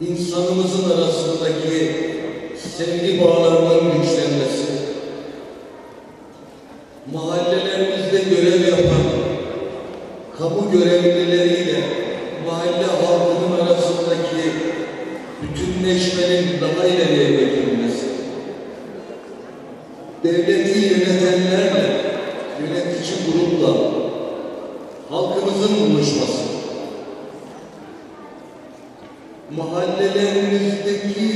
insanımızın arasındaki sevgi bağlarının güçlenmesi, mahallelerimizde görev yapan kamu görevlileriyle mahalle halkının arasındaki bütünleşmenin daha ileriye götürülmesi, devleti yönetenlerle, yönetici grupla halkımızın buluşması, mahallelerimizdeki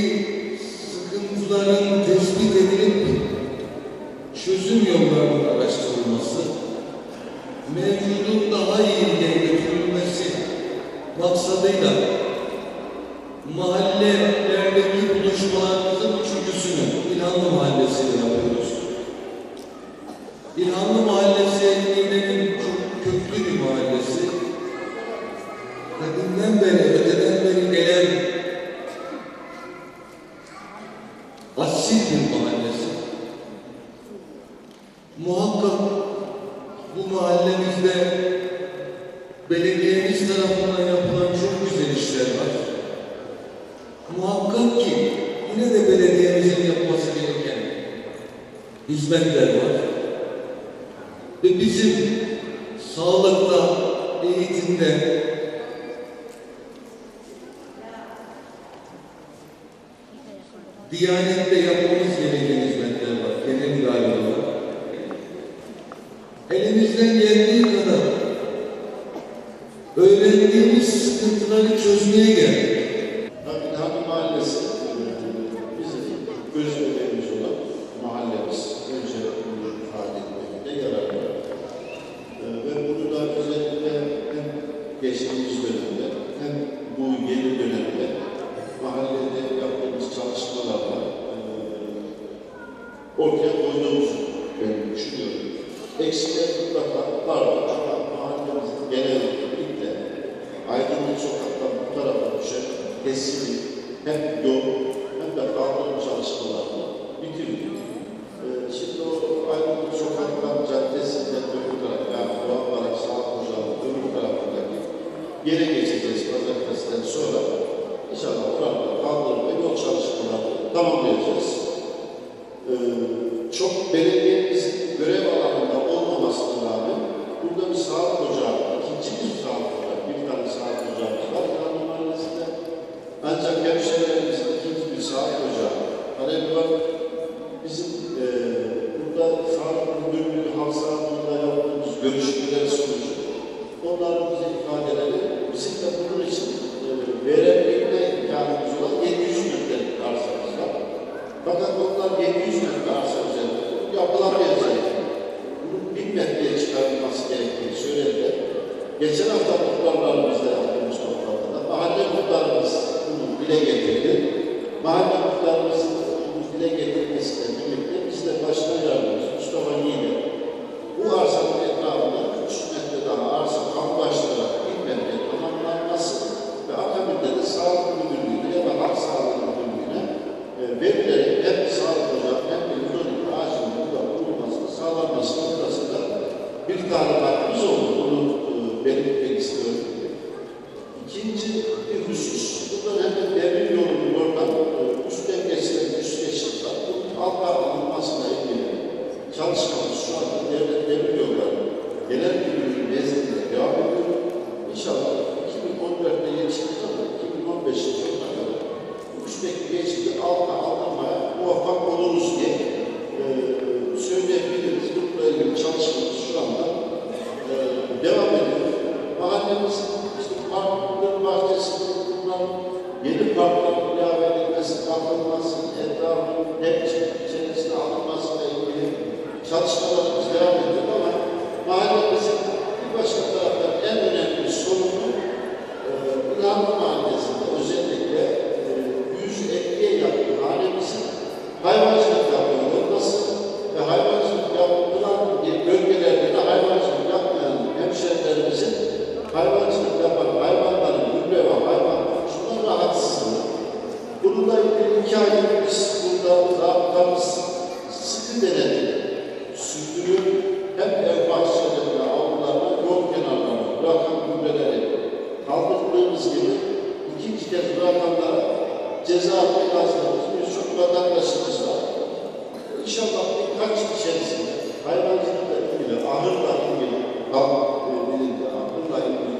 sıkıntıların tespit edilip çözüm yollarının araştırılması, mevcudun daha iyiye götürülmesi maksadıyla mahallelerdeki buluşmalarımızın üçüncüsünü İlhanlı Mahallesi'yle yapıyoruz. İlhanlı asil bir mahallesi. Muhakkak bu mahallemizde belediyemiz tarafından yapılan çok güzel işler var. Muhakkak ki yine de belediyemizin yapması gereken hizmetler var. Ve bizim sağlıkta, eğitimde, Diyanette yapmamız gereken hizmetler var. Genel idare olarak. Elimizden geldiği kadar öğrendiğimiz sıkıntıları çözmeye geldik. Tabii Hanım Mahallesi e, bizim göz bebeğimiz olan mahallemiz. Önce bunu ifade etmekte yarar var. E, Ve bunu da özellikle hem geçtiğimiz dönemde hem bu yeni dönemde mahallede yaptığımız çalışmalarla e, ortaya koyduğumuzu ben düşünüyorum. Eksikler mutlaka var ama mahallemizin genellikle aydınlık sokaktan bu tarafa düşen kesimi hem yol hem de kaldırım çalışmalarını bitirdik. Ee, şimdi o aydınlık sokaktan caddesinden öbür taraf yani Doğan Barak Sağlık Ocağı'nın öbür tarafındaki yere geçeceğiz pazartesiden sonra. İnşallah orada kaldırım ve yol çalışmalarını tamamlayacağız. Ee, çok belediyemizin görev alanında olmamasına rağmen burada bir sağlık ocağı, ikinci bir sağlık ocağı, bir tane sağlık ocağımız var İlhanlı Mahallesi'nde. Ancak hemşehrilerimizin ikinci bir sağlık ocağı talebi var. Geçen hafta muhtarlarımızla yaptığımız toplantıda mahalle muhtarımız bunu dile getirdi. Mahalle muhtarımızın bunu dile getirmesiyle birlikte biz de başkan yardımcımız Mustafa Yiğit'e bu arsanın etrafında 3 metre daha arsa kamulaştırarak 1000 metre tamamlanması ve akabinde de sağlık müdürlüğüne ya da halk sağlığı müdürlüğüne e, verilerek hem sağlık ocağı hem de hidrolik ağacının burada bulunmasını sağlanması noktasında bir talimatımız oldu. Bunu istiyorum. İkinci bir husus, buradan hemen devrim yolunun oradan üst geçit var. Bunun alta alınmasına ilgili çalışmamız şu anda devlet devrim yolları genel müdürlüğü nezdinde devam ediyor. İnşallah 2014'te yetiştiririz ama 2015 yılına kadar bu üstteki geçidi alta almaya muvaffak oluruz diye e, söyleyebiliriz. Bununla ilgili çalışmamız şu anda e, devam ediyor. Mahallemizin işte parkların bahçesinde bulunan yeni parkların ilave edilmesi, kapatılması, etrafının hep içerisine alınmasıyla ilgili çalışmalarımız devam ediyor ama mahallemizin bir başka taraftan en önemli sorunu e, İlhanlı Mahallesi'nde özellikle e, 150'ye yakın hanemizin hayvancılık yapıyor olması ve hayvancılık yapılan bölgelerde de hayvancılık yapmayan hemşehrilerimizin hayvancılık yapan hayvanların gübre ve hayvan şunlar rahatsızlığı. Bununla ilgili iki aydır biz burada zabıtamız sıkı denetim sürdürüyor. Hem ev bahçelerinde, avlularda, yol kenarlarında bırakan gübreleri kaldırdığımız gibi bırakanlara ceza yazmamız birçok vatandaşımız var. İnşallah birkaç içerisinde hayvancılıkla ilgili, ahırla ilgili, e, ahırla ilgili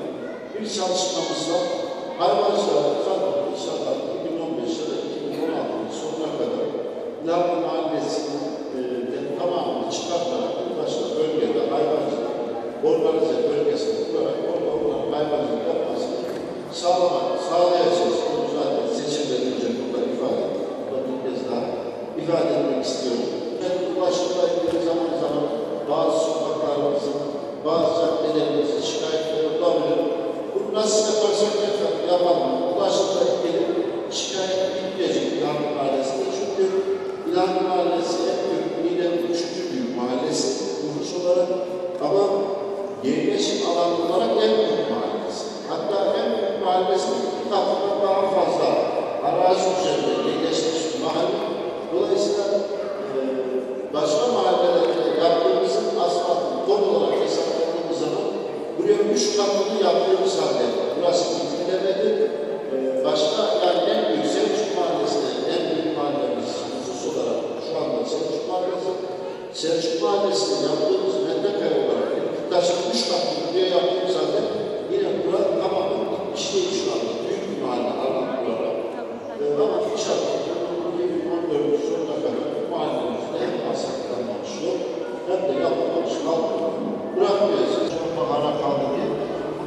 bir çalışmamızla hayvancılar zaten inşallah 2015 ya da 2016'nın sonuna kadar Lavru Mahallesi'nin e, de tamamını çıkartarak bir başka bölgede hayvancılık organize bölgesini kurarak orada onların hayvancılık yapmasını sağlamak, sağlayacağız. Bunu zaten seçimden önce burada ifade ettim. Burada bir kez daha ifade etmek istiyorum. Ben ulaşımla ilgili zaman zaman bazı sokaklarımızın, bazı caddelerimizi şikayetleri olabilir. Bunu nasıl yaparsak yapalım, yapalım. Ulaşımla ilgili şikayet bitmeyecek İlhan Mahallesi'nde. Çünkü İlhan Mahallesi en büyük, Niğde'nin üçüncü büyük mahallesi nüfus olarak ama alanı olarak en büyük mahallesi. Hatta en büyük mahallesinin iki katından daha fazla arazi üzerinde yerleşmiş bir mahalle. Dolayısıyla e, başka mahallelerde yaptığımızın asfaltını ton olarak hesapladığımız zaman buraya üç katını yaptığımız halde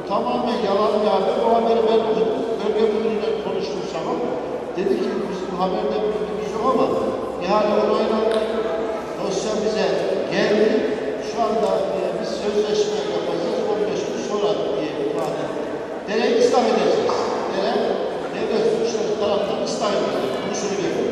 tamamen yalan bir haber. Bu haberi ben bölge müdürüyle konuştum sabah. Dedi ki bizim haberde bilgimiz yok ama ihale onaylandı. Dosya bize geldi. Şu anda e, biz sözleşme yapacağız. 15 gün sonra diye ifade. Deneyi ıslah edeceğiz. Dere devlet suçları tarafından ıslah edeceğiz. Bunu söylüyorum.